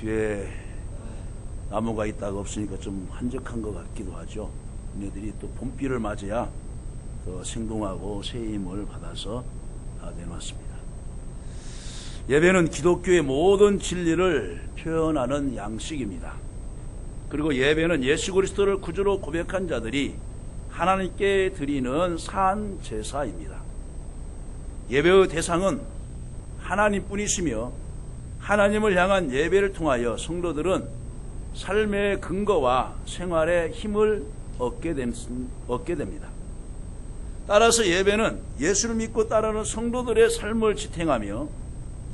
뒤에 나무가 있다가 없으니까 좀 한적한 것 같기도 하죠. 얘네들이 또 봄비를 맞아야 더 생동하고 새 힘을 받아서 다 내놨습니다. 예배는 기독교의 모든 진리를 표현하는 양식입니다. 그리고 예배는 예수 그리스도를 구주로 고백한 자들이 하나님께 드리는 산 제사입니다. 예배의 대상은 하나님뿐이시며 하나님을 향한 예배를 통하여 성도들은 삶의 근거와 생활의 힘을 얻게, 됨, 얻게 됩니다. 따라서 예배는 예수를 믿고 따르는 성도들의 삶을 지탱하며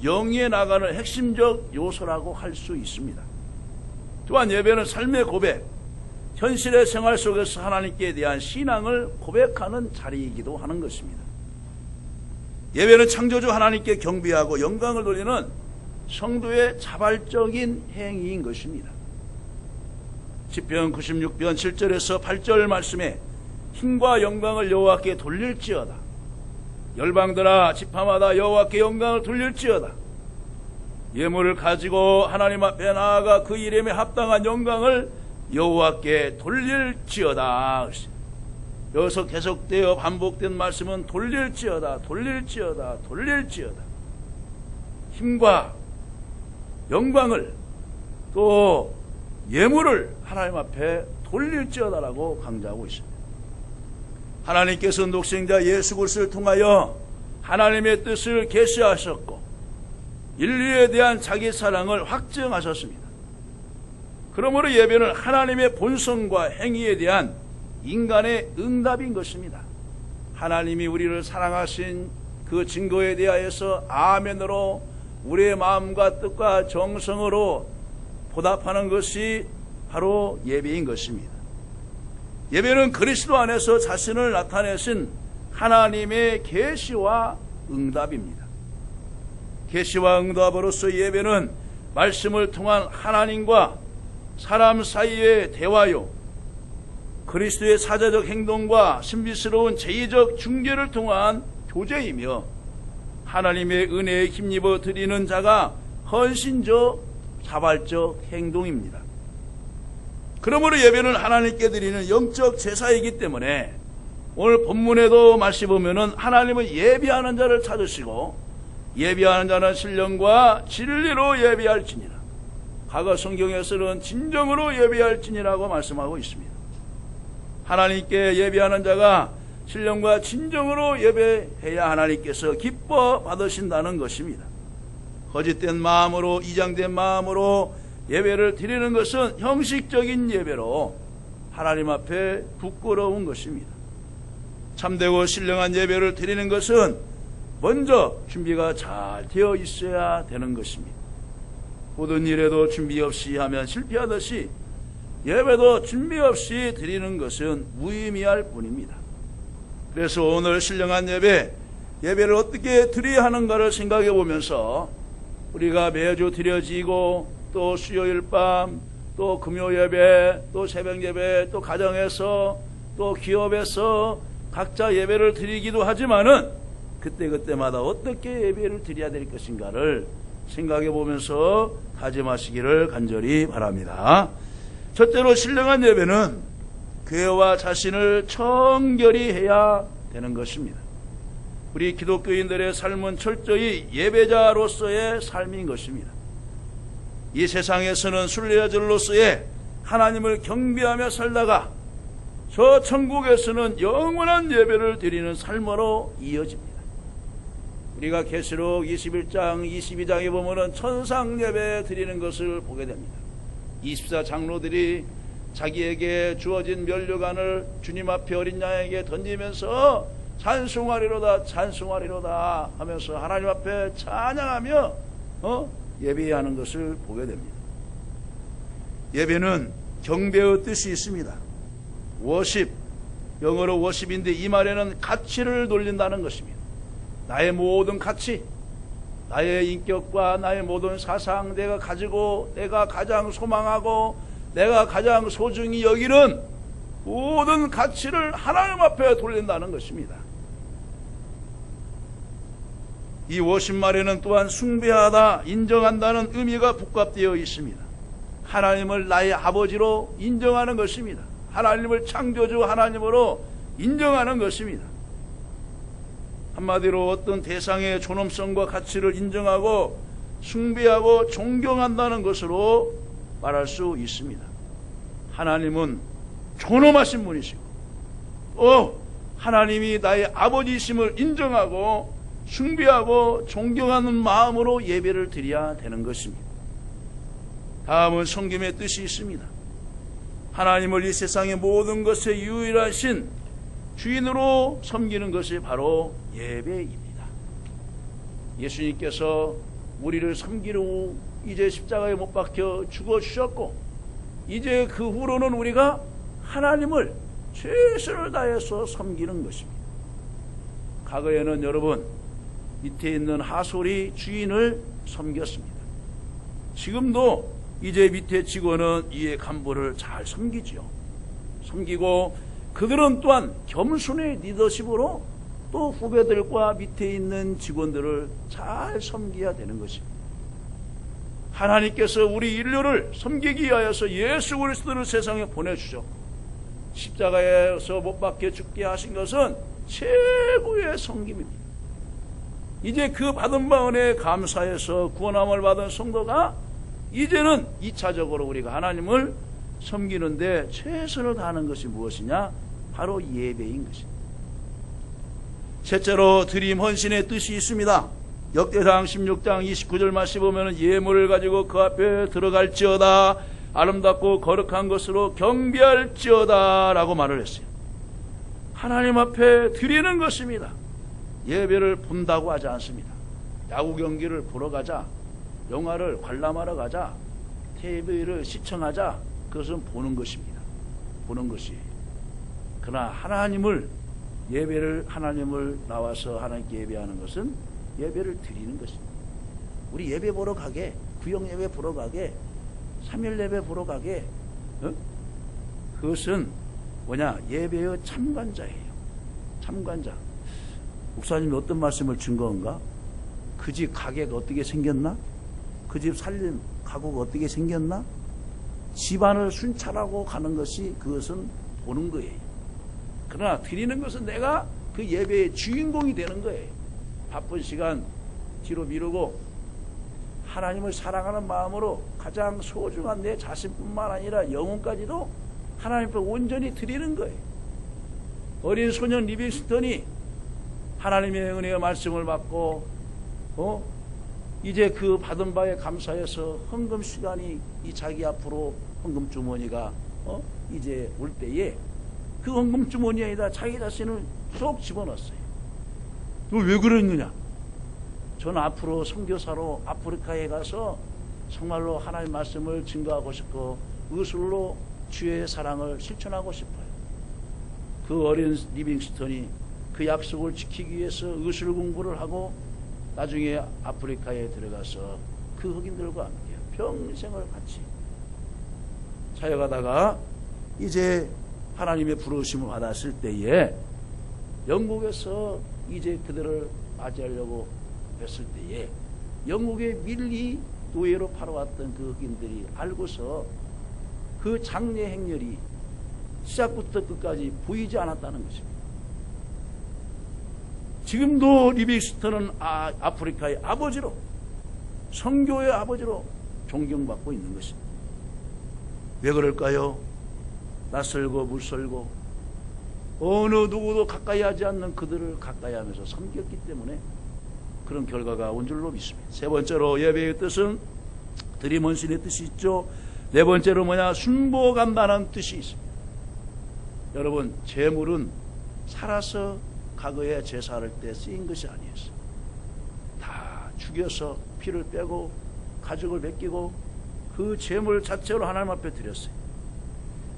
영위에 나가는 핵심적 요소라고 할 수 있습니다. 또한 예배는 삶의 고백, 현실의 생활 속에서 하나님께 대한 신앙을 고백하는 자리이기도 하는 것입니다. 예배는 창조주 하나님께 경배하고 영광을 돌리는 성도의 자발적인 행위인 것입니다. 10편 96편 7절에서 8절 말씀에 힘과 영광을 여호와께 돌릴지어다. 열방들아 지파마다 여호와께 영광을 돌릴지어다. 예물을 가지고 하나님 앞에 나아가 그 이름에 합당한 영광을 여호와께 돌릴지어다. 여기서 계속되어 반복된 말씀은 돌릴지어다, 돌릴지어다, 돌릴지어다. 힘과 영광을 또 예물을 하나님 앞에 돌릴지어다라고 강조하고 있습니다. 하나님께서 독생자 예수 그리스도를 통하여 하나님의 뜻을 계시하셨고 인류에 대한 자기 사랑을 확증하셨습니다. 그러므로 예배는 하나님의 본성과 행위에 대한 인간의 응답인 것입니다. 하나님이 우리를 사랑하신 그 증거에 대하여서 아멘으로 우리의 마음과 뜻과 정성으로 보답하는 것이 바로 예배인 것입니다. 예배는 그리스도 안에서 자신을 나타내신 하나님의 계시와 응답입니다. 계시와 응답으로서 예배는 말씀을 통한 하나님과 사람 사이의 대화요, 그리스도의 사자적 행동과 신비스러운 제의적 중계를 통한 교제이며 하나님의 은혜에 힘입어 드리는 자가 헌신적 자발적 행동입니다. 그러므로 예배는 하나님께 드리는 영적 제사이기 때문에 오늘 본문에도 말씀 보면은 하나님은 예비하는 자를 찾으시고 예비하는 자는 신령과 진리로 예비할지니라. 과거 성경에서는 진정으로 예비할지니라고 말씀하고 있습니다. 하나님께 예비하는 자가 신령과 진정으로 예배해야 하나님께서 기뻐 받으신다는 것입니다. 거짓된 마음으로 이장된 마음으로 예배를 드리는 것은 형식적인 예배로 하나님 앞에 부끄러운 것입니다. 참되고 신령한 예배를 드리는 것은 먼저 준비가 잘 되어 있어야 되는 것입니다. 모든 일에도 준비 없이 하면 실패하듯이 예배도 준비 없이 드리는 것은 무의미할 뿐입니다. 그래서 오늘 신령한 예배, 예배를 어떻게 드려야 하는가를 생각해 보면서 우리가 매주 드려지고 또 수요일 밤, 또 금요 예배, 또 새벽 예배, 또 가정에서, 또 기업에서 각자 예배를 드리기도 하지만은 그때그때마다 어떻게 예배를 드려야 될 것인가를 생각해 보면서 다짐하시기를 간절히 바랍니다. 첫째로 신령한 예배는 교회와 자신을 청결히 해야 되는 것입니다. 우리 기독교인들의 삶은 철저히 예배자로서의 삶인 것입니다. 이 세상에서는 순례자들로서의 하나님을 경배하며 살다가 저 천국에서는 영원한 예배를 드리는 삶으로 이어집니다. 우리가 계시록 21장, 22장에 보면은 천상 예배 드리는 것을 보게 됩니다. 24 장로들이 자기에게 주어진 면류관을 주님 앞에 어린 양에게 던지면서 찬송하리로다 찬송하리로다 하면서 하나님 앞에 찬양하며 어? 예배하는 것을 보게 됩니다. 예배는 경배의 뜻이 있습니다. 워십, 영어로 워십인데 이 말에는 가치를 돌린다는 것입니다. 나의 모든 가치, 나의 인격과 나의 모든 사상, 내가 가지고 내가 가장 소망하고 내가 가장 소중히 여기는 모든 가치를 하나님 앞에 돌린다는 것입니다. 이 워십 말에는 또한 숭배하다, 인정한다는 의미가 복합되어 있습니다. 하나님을 나의 아버지로 인정하는 것입니다. 하나님을 창조주 하나님으로 인정하는 것입니다. 한마디로 어떤 대상의 존엄성과 가치를 인정하고 숭배하고 존경한다는 것으로 말할 수 있습니다. 하나님은 존엄하신 분이시고, 어, 하나님이 나의 아버지심을 인정하고 숭배하고 존경하는 마음으로 예배를 드려야 되는 것입니다. 다음은 성김의 뜻이 있습니다. 하나님을 이 세상의 모든 것에 유일하신 주인으로 섬기는 것이 바로 예배입니다. 예수님께서 우리를 섬기려고 이제 십자가에 못 박혀 죽어 주셨고 이제 그 후로는 우리가 하나님을 최선을 다해서 섬기는 것입니다. 과거에는 여러분 밑에 있는 하솔이 주인을 섬겼습니다. 지금도 이제 밑에 직원은 이의 간부를 잘 섬기지요. 섬기고 그들은 또한 겸손의 리더십으로 또 후배들과 밑에 있는 직원들을 잘 섬겨야 되는 것입니다. 하나님께서 우리 인류를 섬기기 위하여서 예수 그리스도를 세상에 보내주셨고 십자가에서 못 박혀 죽게 하신 것은 최고의 섬김입니다. 이제 그 받은 바 은혜에 감사해서 구원함을 받은 성도가 이제는 2차적으로 우리가 하나님을 섬기는데 최선을 다하는 것이 무엇이냐? 바로 예배인 것입니다. 셋째로 드림 헌신의 뜻이 있습니다. 역대상 16장 29절 말씀 보면 예물을 가지고 그 앞에 들어갈지어다 아름답고 거룩한 것으로 경비할지어다 라고 말을 했어요. 하나님 앞에 드리는 것입니다. 예배를 본다고 하지 않습니다. 야구 경기를 보러 가자, 영화를 관람하러 가자, TV를 시청하자, 그것은 보는 것입니다. 보는 것이. 그러나 하나님을 예배를 하나님을 나와서 하나님께 예배하는 것은 예배를 드리는 것입니다. 우리 예배 보러 가게, 구역 예배 보러 가게, 삼일 예배 보러 가게, 어? 그것은 뭐냐 예배의 참관자예요. 참관자. 목사님이 어떤 말씀을 증거한가? 그 집 가게가 어떻게 생겼나? 그 집 살림 가구가 어떻게 생겼나? 집안을 순찰하고 가는 것이 그것은 보는 거예요. 그러나 드리는 것은 내가 그 예배의 주인공이 되는 거예요. 바쁜 시간 뒤로 미루고 하나님을 사랑하는 마음으로 가장 소중한 내 자신뿐만 아니라 영혼까지도 하나님 앞에 온전히 드리는 거예요. 어린 소년 리빙스턴이 하나님의 은혜의 말씀을 받고 어? 이제 그 받은 바에 감사해서 헌금 시간이 이 자기 앞으로 헌금 주머니가 어? 이제 올 때에 그 헌금 주머니에다 자기 자신을 쏙 집어넣었어요. 왜 그랬느냐? 저는 앞으로 선교사로 아프리카에 가서 정말로 하나님 말씀을 증거하고 싶고 의술로 주의 사랑을 실천하고 싶어요. 그 어린 리빙스턴이 그 약속을 지키기 위해서 의술 공부를 하고 나중에 아프리카에 들어가서 그 흑인들과 함께 평생을 같이 사역하다가 이제 하나님의 부르심을 받았을 때에 영국에서 이제 그들을 맞이하려고 했을 때에 영국의 밀리 노예로 팔아왔던 그 흑인들이 알고서 그 장례 행렬이 시작부터 끝까지 보이지 않았다는 것입니다. 지금도 리비스턴은 아, 아프리카의 아버지로 성교의 아버지로 존경받고 있는 것입니다. 왜 그럴까요? 낯설고 물설고 어느 누구도 가까이 하지 않는 그들을 가까이 하면서 섬겼기 때문에 그런 결과가 온 줄로 믿습니다. 세 번째로 예배의 뜻은 드리먼신의 뜻이 있죠. 네 번째로 뭐냐? 순보간다는 뜻이 있습니다. 여러분, 재물은 살아서 과거에 제사할 때 쓰인 것이 아니었어. 다 죽여서 피를 빼고 가죽을 벗기고 그 재물 자체로 하나님 앞에 드렸어요.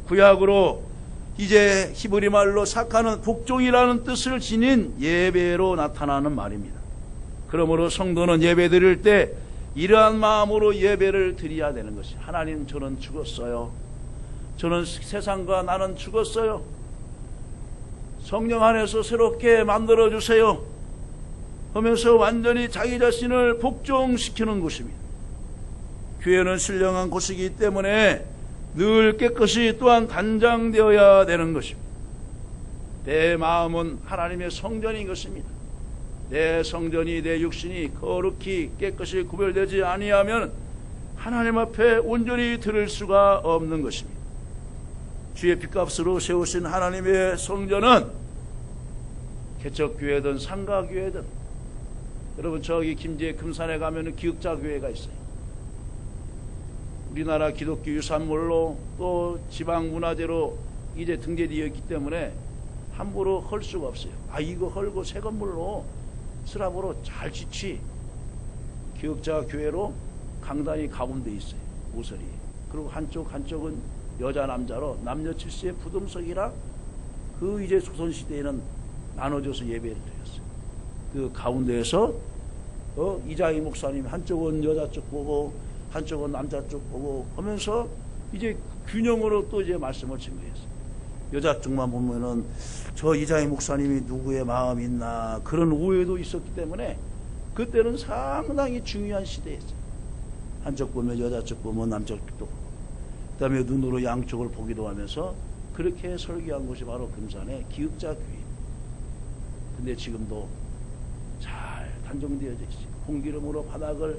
구약으로 이제 히브리 말로 사카는 복종이라는 뜻을 지닌 예배로 나타나는 말입니다. 그러므로 성도는 예배 드릴 때 이러한 마음으로 예배를 드려야 되는 것이 하나님 저는 죽었어요. 저는 세상과 나는 죽었어요. 성령 안에서 새롭게 만들어 주세요. 하면서 완전히 자기 자신을 복종시키는 곳입니다. 교회는 신령한 곳이기 때문에 늘 깨끗이 또한 단장되어야 되는 것입니다. 내 마음은 하나님의 성전인 것입니다. 내 성전이 내 육신이 거룩히 깨끗이 구별되지 아니하면 하나님 앞에 온전히 들을 수가 없는 것입니다. 주의 핏값으로 세우신 하나님의 성전은 개척교회든 상가교회든 여러분 저기 김제 금산에 가면 기흑자교회가 있어요. 우리나라 기독교 유산물로 또 지방문화재로 이제 등재되어 있기 때문에 함부로 헐 수가 없어요. 아 이거 헐고 새 건물로 스랍으로 잘 짓지. 기억자 교회로 강단이 가운데 있어요. 모서리. 그리고 한쪽 한쪽은 여자 남자로 남녀 칠수의 부동석이라 그 이제 조선 시대에는 나눠져서 예배를 드렸어요. 그 가운데에서 어, 이장희 목사님 한쪽은 여자 쪽 보고 한쪽은 남자 쪽 보고 하면서 이제 균형으로 또 이제 말씀을 증거했어요. 여자 쪽만 보면은 저 이장희 목사님이 누구의 마음이 있나 그런 오해도 있었기 때문에 그때는 상당히 중요한 시대였어요. 한쪽 보면 여자 쪽 보면 남자 쪽도 그다음에 눈으로 양쪽을 보기도 하면서 그렇게 설계한 곳이 바로 금산의 기흑자 교회. 근데 지금도 잘 단정되어져 있어요. 공기름으로 바닥을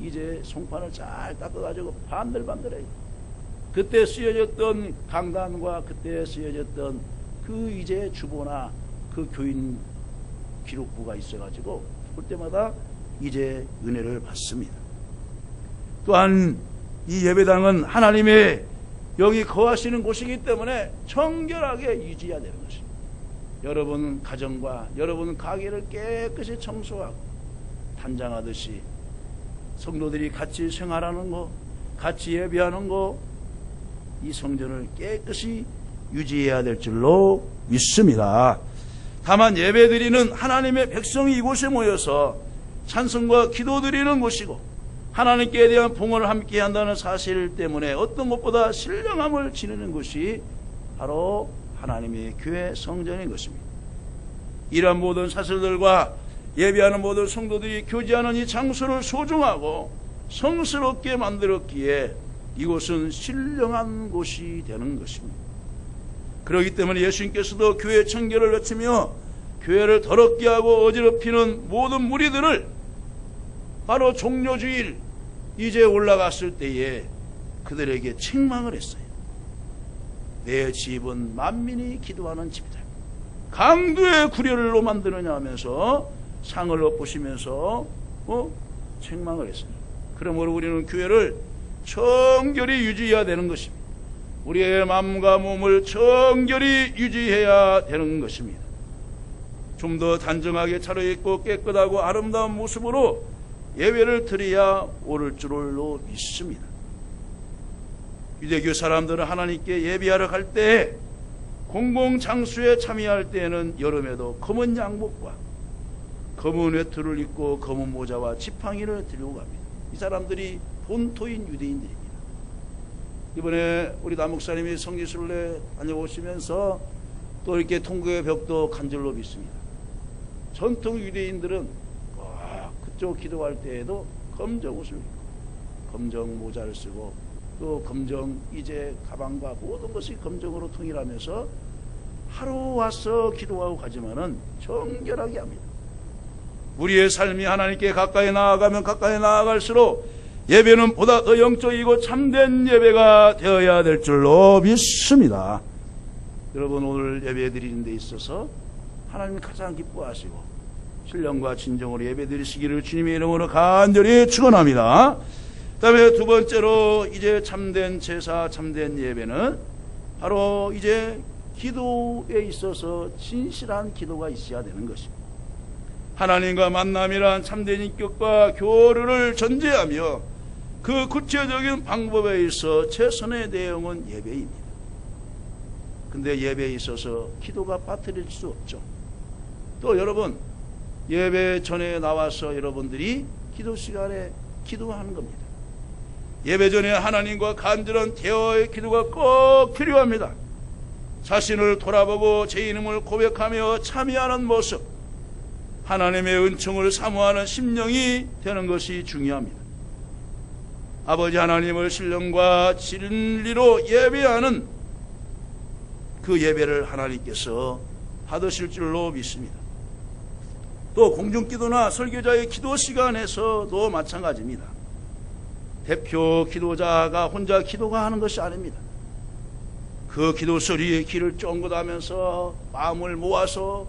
이제 송판을 잘 닦아가지고 반들반들해요. 그때 쓰여졌던 강단과 그때 쓰여졌던 그 이제 주보나 그 교인 기록부가 있어가지고 볼 때마다 이제 은혜를 받습니다. 또한 이 예배당은 하나님의 영이 거하시는 곳이기 때문에 청결하게 유지해야 되는 것입니다. 여러분 가정과 여러분 가게를 깨끗이 청소하고 단장하듯이 성도들이 같이 생활하는 거, 같이 예배하는 거, 이 성전을 깨끗이 유지해야 될 줄로 믿습니다. 다만 예배드리는 하나님의 백성이 이곳에 모여서 찬송과 기도드리는 곳이고 하나님께 대한 봉헌을 함께 한다는 사실 때문에 어떤 것보다 신령함을 지니는 것이 바로 하나님의 교회 성전인 것입니다. 이러한 모든 사슬들과 예배하는 모든 성도들이 교제하는 이 장소를 소중하고 성스럽게 만들었기에 이곳은 신령한 곳이 되는 것입니다. 그렇기 때문에 예수님께서도 교회 청결을 외치며 교회를 더럽게 하고 어지럽히는 모든 무리들을 바로 종료주일 이제 올라갔을 때에 그들에게 책망을 했어요. 내 집은 만민이 기도하는 집이다. 강도의 구려를 만드느냐 하면서 상을 엎으시면서 어? 책망을 했습니다. 그러므로 우리는 교회를 청결히 유지해야 되는 것입니다. 우리의 마음과 몸을 청결히 유지해야 되는 것입니다. 좀 더 단정하게 차려입고 깨끗하고 아름다운 모습으로 예배를 드려야 옳을 줄로 믿습니다. 유대교 사람들은 하나님께 예배하러 갈 때 공공장수에 참여할 때에는 여름에도 검은 양복과 검은 외투를 입고 검은 모자와 지팡이를 들고 갑니다. 이 사람들이 본토인 유대인들입니다. 이번에 우리 남목사님이 성지순례 다녀오시면서 또 이렇게 통곡의 벽도 간절로 믿습니다. 전통 유대인들은 그쪽 기도할 때에도 검정 옷을 입고 검정 모자를 쓰고 또 검정 이제 가방과 모든 것이 검정으로 통일하면서 하루 와서 기도하고 가지만은 정결하게 합니다. 우리의 삶이 하나님께 가까이 나아가면 가까이 나아갈수록 예배는 보다 더 영적이고 참된 예배가 되어야 될 줄로 믿습니다. 여러분 오늘 예배 드리는 데 있어서 하나님이 가장 기뻐하시고 신령과 진정으로 예배 드리시기를 주님의 이름으로 간절히 축원합니다. 다음에 두 번째로 이제 참된 제사, 참된 예배는 바로 이제 기도에 있어서 진실한 기도가 있어야 되는 것입니다. 하나님과 만남이란 참된 인격과 교류를 전제하며 그 구체적인 방법에 있어 최선의 내용은 예배입니다. 근데 예배에 있어서 기도가 빠뜨릴 수 없죠. 또 여러분 예배 전에 나와서 여러분들이 기도 시간에 기도하는 겁니다. 예배 전에 하나님과 간절한 대화의 기도가 꼭 필요합니다. 자신을 돌아보고 제 이름을 고백하며 참여하는 모습, 하나님의 은총을 사모하는 심령이 되는 것이 중요합니다. 아버지 하나님을 신령과 진리로 예배하는 그 예배를 하나님께서 받으실 줄로 믿습니다. 또 공중기도나 설교자의 기도 시간에서도 마찬가지입니다. 대표 기도자가 혼자 기도가 하는 것이 아닙니다. 그 기도 소리에 귀를 쫑긋하면서 마음을 모아서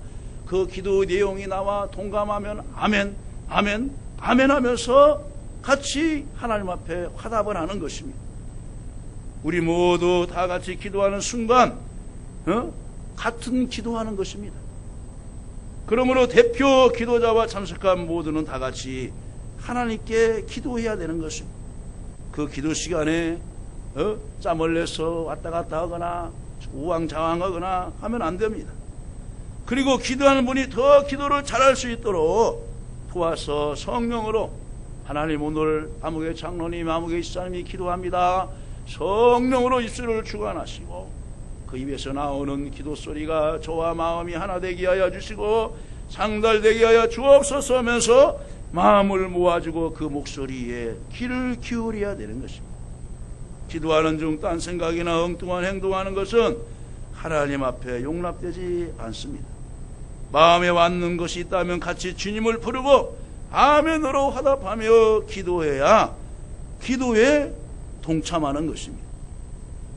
그 기도 내용이 나와 동감하면 아멘, 아멘, 아멘 하면서 같이 하나님 앞에 화답을 하는 것입니다. 우리 모두 다 같이 기도하는 순간 어? 같은 기도하는 것입니다. 그러므로 대표 기도자와 참석한 모두는 다 같이 하나님께 기도해야 되는 것입니다. 그 기도 시간에 어? 짬을 내서 왔다 갔다 하거나 우왕좌왕하거나 하면 안 됩니다. 그리고 기도하는 분이 더 기도를 잘할 수 있도록 도와서 성령으로 하나님 오늘 아무개 장로님 아무개 시장님이 기도합니다. 성령으로 입술을 주관하시고 그 입에서 나오는 기도 소리가 저와 마음이 하나 되게 하여 주시고 상달되게 하여 주옵소서 하면서 마음을 모아주고 그 목소리에 귀를 기울여야 되는 것입니다. 기도하는 중 딴 생각이나 엉뚱한 행동하는 것은 하나님 앞에 용납되지 않습니다. 마음에 왔는 것이 있다면 같이 주님을 부르고 아멘으로 화답하며 기도해야 기도에 동참하는 것입니다.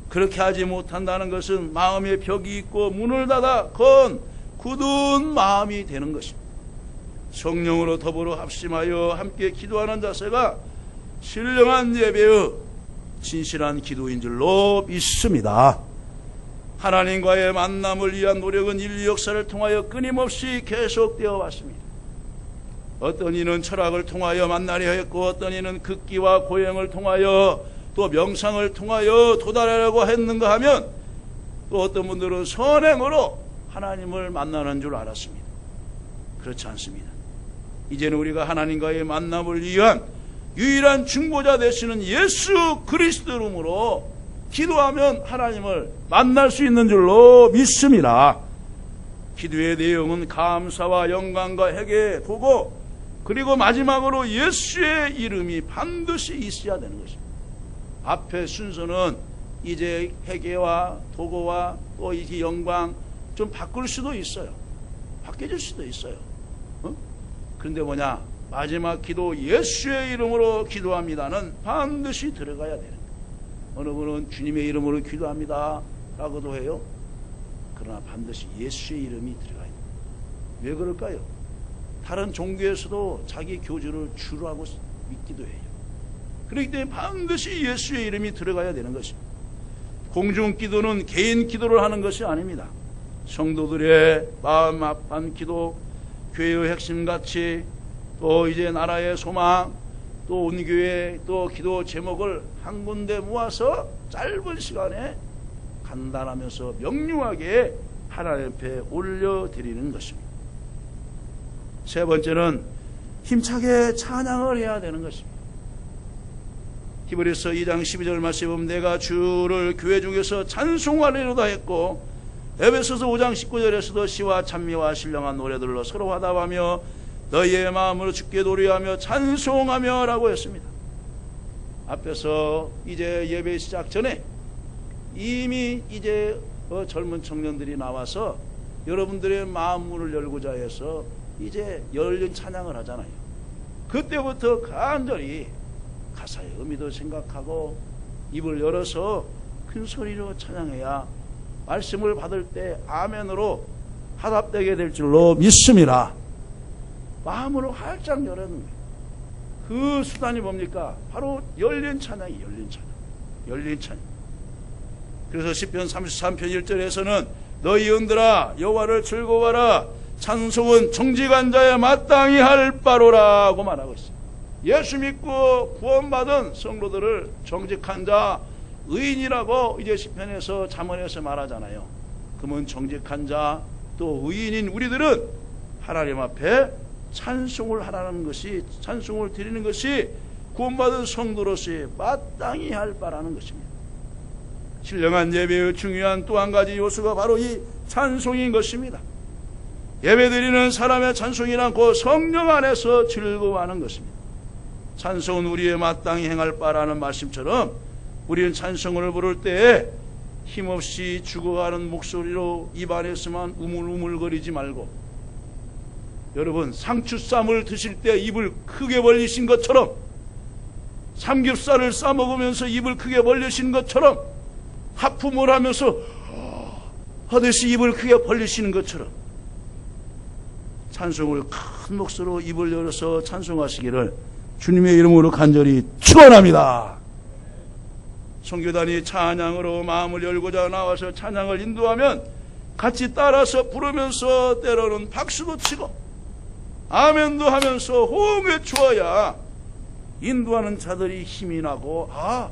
그렇게 하지 못한다는 것은 마음에 벽이 있고 문을 닫아 건 굳은 마음이 되는 것입니다. 성령으로 더불어 합심하여 함께 기도하는 자세가 신령한 예배의 진실한 기도인 줄로 믿습니다. 하나님과의 만남을 위한 노력은 인류 역사를 통하여 끊임없이 계속되어 왔습니다. 어떤 이는 철학을 통하여 만나려 했고 어떤 이는 극기와 고행을 통하여 또 명상을 통하여 도달하려고 했는가 하면 또 어떤 분들은 선행으로 하나님을 만나는 줄 알았습니다. 그렇지 않습니다. 이제는 우리가 하나님과의 만남을 위한 유일한 중보자 되시는 예수 그리스도 이름으로 기도하면 하나님을 만날 수 있는 줄로 믿습니다. 기도의 내용은 감사와 영광과 회개, 도고 그리고 마지막으로 예수의 이름이 반드시 있어야 되는 것입니다. 앞에 순서는 이제 회개와 도고와 또 이게 영광 좀 바꿀 수도 있어요. 바뀌어질 수도 있어요. 어? 그런데 뭐냐? 마지막 기도 예수의 이름으로 기도합니다는 반드시 들어가야 거예요. 어느 분은 주님의 이름으로 기도합니다. 라고도 해요. 그러나 반드시 예수의 이름이 들어가야 돼요. 왜 그럴까요? 다른 종교에서도 자기 교주를 주로 하고 믿기도 해요. 그렇기 때문에 반드시 예수의 이름이 들어가야 되는 것입니다. 공중 기도는 개인 기도를 하는 것이 아닙니다. 성도들의 마음 아픈 기도, 교회의 핵심같이 또 이제 나라의 소망, 또 온 교회, 또 기도 제목을 한 군데 모아서 짧은 시간에 간단하면서 명료하게 하나님 앞에 올려드리는 것입니다. 세 번째는 힘차게 찬양을 해야 되는 것입니다. 히브리서 2장 12절 말씀에 보면 내가 주를 교회 중에서 찬송하리로다 했고 에베소서 5장 19절에서도 시와 찬미와 신령한 노래들로 서로 화답하며 너희의 마음으로 죽게 노래하며 찬송하며 라고 했습니다. 앞에서 이제 예배 시작 전에 이미 이제 어 젊은 청년들이 나와서 여러분들의 마음문을 열고자 해서 이제 열린 찬양을 하잖아요. 그때부터 간절히 가사의 의미도 생각하고 입을 열어서 큰 소리로 찬양해야 말씀을 받을 때 아멘으로 화답되게 될 줄로 믿습니다. 마음으로 활짝 열는 거예요. 그 수단이 뭡니까? 바로 열린 찬양이 열린 찬양. 열린 찬양. 그래서 10편 33편 1절에서는 너희 영들아 여호와를 즐거워하라 찬송은 정직한 자의 마땅히 할 바로라고 말하고 있어요. 예수 믿고 구원받은 성도들을 정직한 자, 의인이라고 이제 시편에서 잠언에서 말하잖아요. 그러면 정직한 자, 또 의인인 우리들은 하나님 앞에 찬송을 하라는 것이 찬송을 드리는 것이 구원받은 성도로서의 마땅히 할 바라는 것입니다. 신령한 예배의 중요한 또 한 가지 요소가 바로 이 찬송인 것입니다. 예배드리는 사람의 찬송이란 그 성령 안에서 즐거워하는 것입니다. 찬송은 우리의 마땅히 행할 바라는 말씀처럼 우리는 찬송을 부를 때에 힘없이 죽어가는 목소리로 입안에서만 우물우물거리지 말고 여러분 상추 쌈을 드실 때 입을 크게 벌리신 것처럼 삼겹살을 싸 먹으면서 입을 크게 벌리신 것처럼 하품을 하면서 하듯이 입을 크게 벌리시는 것처럼 찬송을 큰 목소리로 입을 열어서 찬송하시기를 주님의 이름으로 간절히 축원합니다. 성교단이 찬양으로 마음을 열고자 나와서 찬양을 인도하면 같이 따라서 부르면서 때로는 박수도 치고 아멘도 하면서 호응해 주어야 인도하는 자들이 힘이 나고 아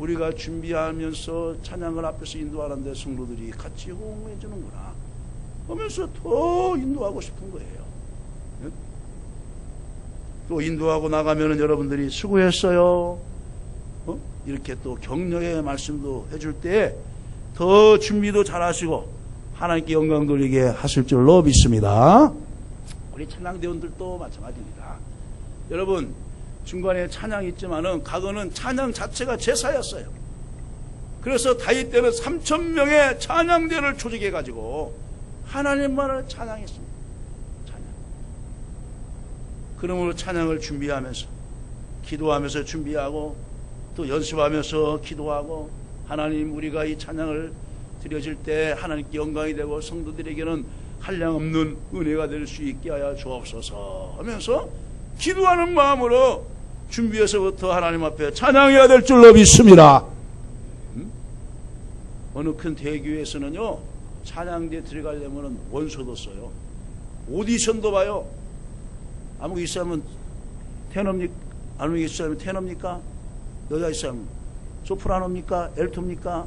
우리가 준비하면서 찬양을 앞에서 인도하는데 성도들이 같이 호응해 주는구나 하면서 더 인도하고 싶은 거예요. 예? 또 인도하고 나가면은 여러분들이 수고했어요. 어? 이렇게 또 격려의 말씀도 해줄 때 더 준비도 잘하시고 하나님께 영광 돌리게 하실 줄로 믿습니다. 우리 찬양대원들도 마찬가지입니다. 여러분 중간에 찬양이 있지만은 과거는 찬양 자체가 제사였어요. 그래서 다윗 때는 3천 명의 찬양대를 조직해 가지고 하나님만을 찬양했습니다. 찬양. 그러므로 찬양을 준비하면서 기도하면서 준비하고 또 연습하면서 기도하고 하나님 우리가 이 찬양을 드려질 때 하나님께 영광이 되고 성도들에게는 한량없는 은혜가 될 수 있게 하여 주옵소서 하면서 기도하는 마음으로 준비해서부터 하나님 앞에 찬양해야 될 줄로 믿습니다. 음? 어느 큰 대교회에서는요 찬양대 들어가려면 원서도 써요. 오디션도 봐요. 아무 있으면 테너입니까? 아무 있으면 테너입니까? 여자 있으면 소프라노입니까? 엘토입니까?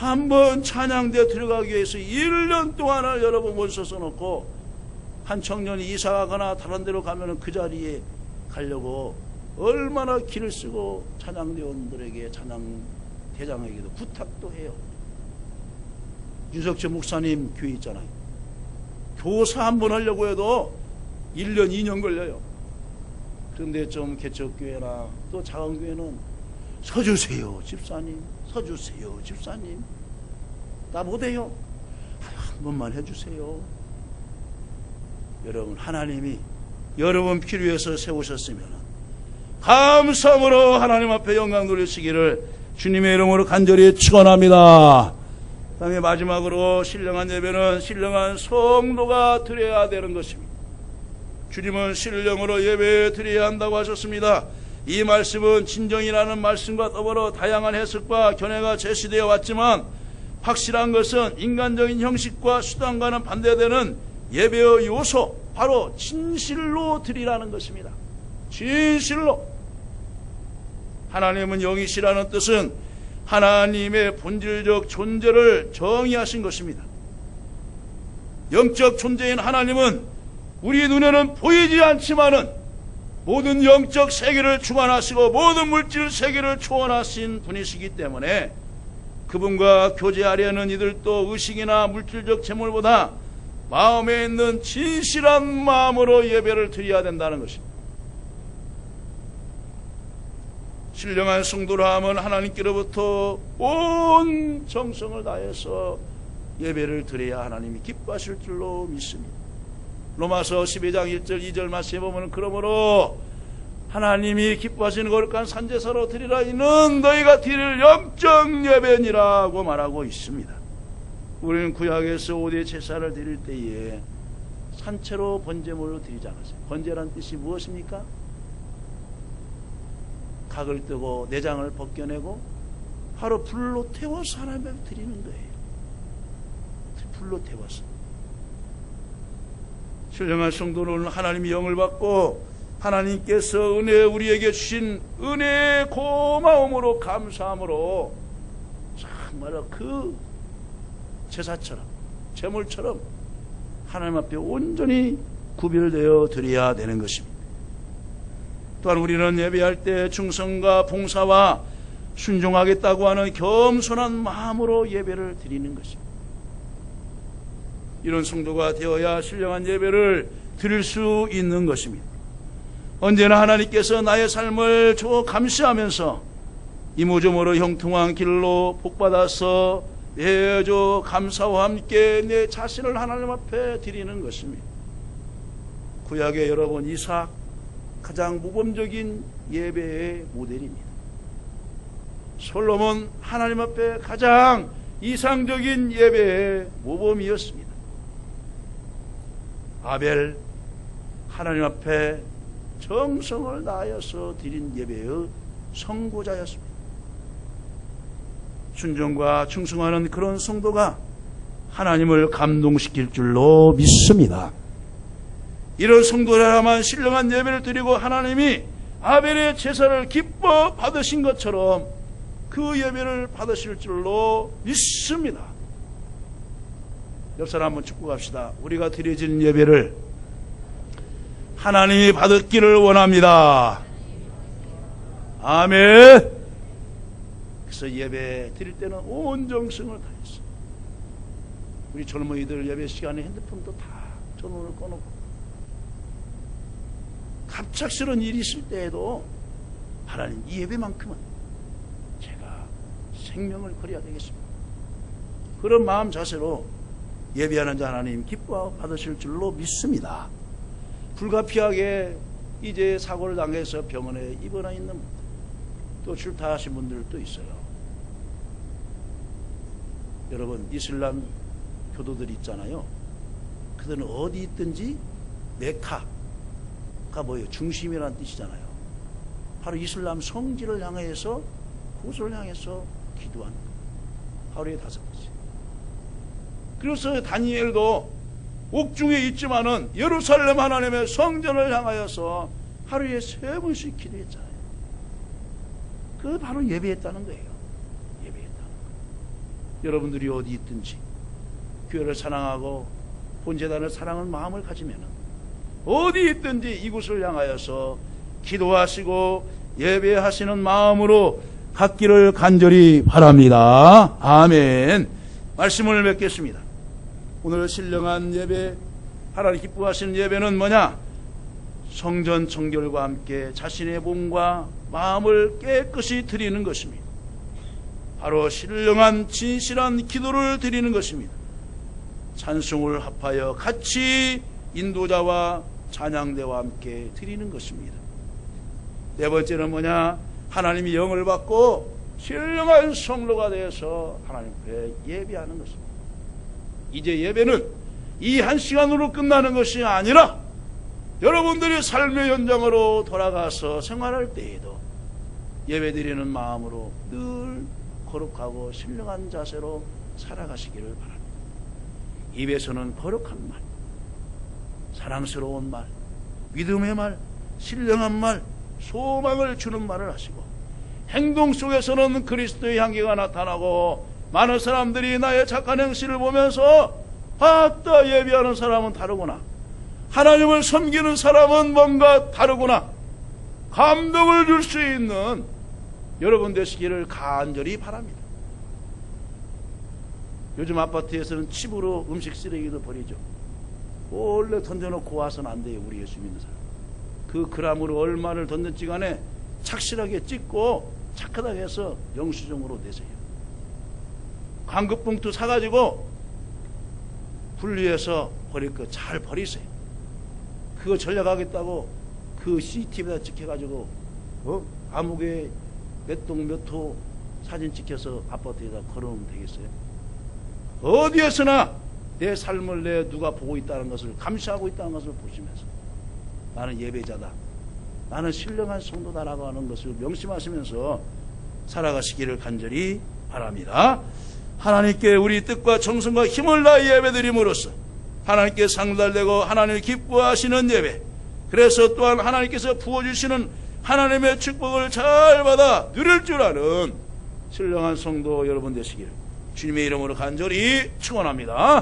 한번 찬양대 들어가기 위해서 1년 동안을 여러분 원서 써놓고 한 청년이 이사 가거나 다른 데로 가면 그 자리에 가려고 얼마나 길을 쓰고 찬양대원들에게 찬양 대장에게도 부탁도 해요. 윤석철 목사님 교회 있잖아요. 교사 한 번 하려고 해도 1년, 2년 걸려요. 그런데 좀 개척교회나 또 작은 교회는 서주세요, 집사님. 서주세요, 집사님. 나 못해요. 한 번만 해주세요. 여러분, 하나님이 여러분 필요해서 세우셨으면 감사함으로 하나님 앞에 영광 돌리시기를 주님의 이름으로 간절히 축원합니다. 다음에 마지막으로 신령한 예배는 신령한 성도가 드려야 되는 것입니다. 주님은 신령으로 예배 드려야 한다고 하셨습니다. 이 말씀은 진정이라는 말씀과 더불어 다양한 해석과 견해가 제시되어 왔지만 확실한 것은 인간적인 형식과 수단과는 반대되는 예배의 요소, 바로 진실로 드리라는 것입니다. 진실로. 하나님은 영이시라는 뜻은 하나님의 본질적 존재를 정의하신 것입니다. 영적 존재인 하나님은 우리 눈에는 보이지 않지만은 모든 영적 세계를 주관하시고 모든 물질 세계를 초월하신 분이시기 때문에 그분과 교제하려는 이들도 의식이나 물질적 재물보다 마음에 있는 진실한 마음으로 예배를 드려야 된다는 것입니다. 신령한 성도라 하면 하나님께로부터 온 정성을 다해서 예배를 드려야 하나님이 기뻐하실 줄로 믿습니다. 로마서 12장 1절 2절 말씀에 보면 그러므로 하나님이 기뻐하시는 거룩한 산제사로 드리라 이는 너희가 드릴 영적 예배니라고 말하고 있습니다. 우리는 구약에서 5대 제사를 드릴 때에 산채로 번제물로 드리지 않았어요. 번제란 뜻이 무엇입니까? 각을 뜨고 내장을 벗겨내고 바로 불로 태워서 하나님께 드리는 거예요. 불로 태워서. 신령한 성도는 하나님이 영을 받고 하나님께서 은혜 우리에게 주신 은혜의 고마움으로 감사함으로 정말 그 제사처럼 제물처럼 하나님 앞에 온전히 구별되어 드려야 되는 것입니다. 또한 우리는 예배할 때 충성과 봉사와 순종하겠다고 하는 겸손한 마음으로 예배를 드리는 것입니다. 이런 성도가 되어야 신령한 예배를 드릴 수 있는 것입니다. 언제나 하나님께서 나의 삶을 저 감시하면서 이모저모로 형통한 길로 복받아서 예저 감사와 함께 내 자신을 하나님 앞에 드리는 것입니다. 구약의 여러분 이삭 가장 모범적인 예배의 모델입니다. 솔로몬 하나님 앞에 가장 이상적인 예배의 모범이었습니다. 아벨 하나님 앞에 정성을 다하여서 드린 예배의 선고자였습니다. 순종과 충성하는 그런 성도가 하나님을 감동시킬 줄로 믿습니다. 이런 성도라만 신령한 예배를 드리고 하나님이 아벨의 제사를 기뻐 받으신 것처럼 그 예배를 받으실 줄로 믿습니다. 옆 사람 한번 축구 갑시다. 우리가 드려지는 예배를 하나님이 받았기를 원합니다. 아멘. 그래서 예배 드릴 때는 온 정성을 다했어. 우리 젊은이들 예배 시간에 핸드폰도 다 전원을 꺼놓고 갑작스러운 일이 있을 때에도 하나님 이 예배만큼은 제가 생명을 걸어야 되겠습니다. 그런 마음 자세로 예배하는 자 하나님 기뻐 받으실 줄로 믿습니다. 불가피하게 이제 사고를 당해서 병원에 입원해 있는 또 출타하신 분들도 있어요. 여러분 이슬람 교도들 있잖아요. 그들은 어디 있든지 메카가 뭐예요? 중심이라는 뜻이잖아요. 바로 이슬람 성지를 향해서 그곳을 향해서 거예요. 하루에 다섯. 그래서 다니엘도 옥중에 있지만은 예루살렘 하나님의 성전을 향하여서 하루에 세 번씩 기도했잖아요. 그 바로 예배했다는 거예요. 예배했다는 거예요. 여러분들이 어디 있든지 교회를 사랑하고 본재단을 사랑하는 마음을 가지면은 어디 있든지 이곳을 향하여서 기도하시고 예배하시는 마음으로 갖기를 간절히 바랍니다. 아멘. 말씀을 맺겠습니다. 오늘 신령한 예배, 하나님 기뻐하시는 예배는 뭐냐? 성전 청결과 함께 자신의 몸과 마음을 깨끗이 드리는 것입니다. 바로 신령한 진실한 기도를 드리는 것입니다. 찬송을 합하여 같이 인도자와 찬양대와 함께 드리는 것입니다. 네 번째는 뭐냐? 하나님이 영을 받고 신령한 성도가 되어서 하나님 앞에 예배하는 것입니다. 이제 예배는 이 한 시간으로 끝나는 것이 아니라 여러분들이 삶의 현장으로 돌아가서 생활할 때에도 예배 드리는 마음으로 늘 거룩하고 신령한 자세로 살아가시기를 바랍니다. 입에서는 거룩한 말, 사랑스러운 말, 믿음의 말, 신령한 말, 소망을 주는 말을 하시고 행동 속에서는 그리스도의 향기가 나타나고 많은 사람들이 나의 착한 행실을 보면서 아따 예비하는 사람은 다르구나. 하나님을 섬기는 사람은 뭔가 다르구나. 감동을 줄 수 있는 여러분 되시기를 간절히 바랍니다. 요즘 아파트에서는 칩으로 음식 쓰레기도 버리죠. 원래 던져놓고 와서는 안 돼요. 우리 예수 믿는 사람. 그 그람으로 얼마를 던졌지 간에 착실하게 찍고 착하다고 해서 영수증으로 내세요. 광급봉투 사가지고 분리해서 버릴 거 잘 버리세요. 그거 전략하겠다고 그 CCTV에다 찍혀가지고 어? 아무개 몇 동 몇 호 사진 찍혀서 아파트에다 걸어놓으면 되겠어요? 어디에서나 내 삶을 내 누가 보고 있다는 것을 감시하고 있다는 것을 보시면서 나는 예배자다. 나는 신령한 성도다라고 하는 것을 명심하시면서 살아가시기를 간절히 바랍니다. 하나님께 우리 뜻과 정성과 힘을 다해 예배드림으로써 하나님께 상달되고 하나님을 기뻐하시는 예배 그래서 또한 하나님께서 부어주시는 하나님의 축복을 잘 받아 누릴 줄 아는 신령한 성도 여러분 되시기를 주님의 이름으로 간절히 축원합니다.